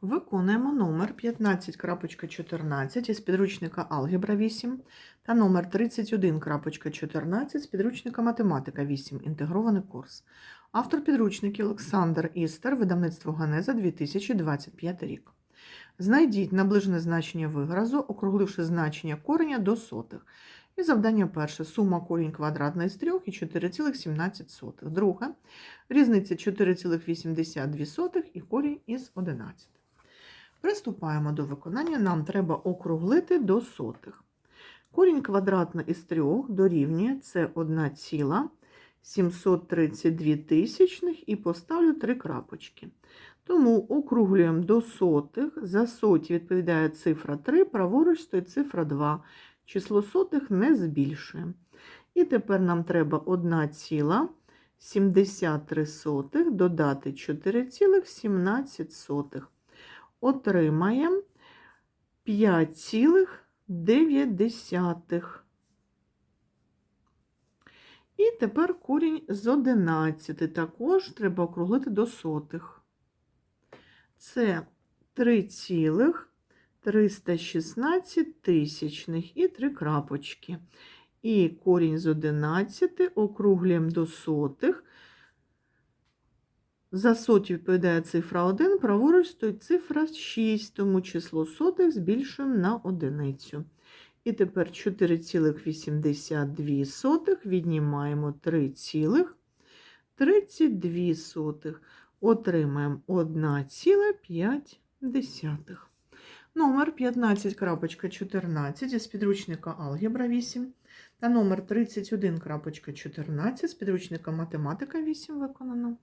Виконуємо номер 15.14 із підручника Алгебра 8 та номер 31.14 з підручника Математика 8. Інтегрований курс. Автор підручників Олександр Істер, видавництво Ганеза 2025 рік. Знайдіть наближене значення виразу, округливши значення кореня до сотих. І завдання перше. Сума корінь квадратний з 3 і 4,17. Друге. Різниця 4,82 і корінь із 11. Приступаємо до виконання. Нам треба округлити до сотих. Корінь квадратний із 3 дорівнює це 1,732 тисячних і поставлю 3 крапочки. Тому округлюємо до сотих. За соті відповідає цифра 3, праворуч стоїть цифра 2. Число сотих не збільшуємо. І тепер нам треба 1,73 додати 4,17. Отримаємо 5,9. І тепер корінь з 11 також треба округлити до сотих. Це 3,316 тисячних і 3 крапочки. І корінь з 11 округлюємо до сотих. За соті відповідає цифра 1, праворуч стоїть цифра 6, тому число сотих збільшуємо на одиницю. І тепер 4,82 віднімаємо 3,32. Отримаємо 1,5. Номер 15.14 із підручника Алгебра 8 та номер 31.14 з підручника Математика 8 виконано.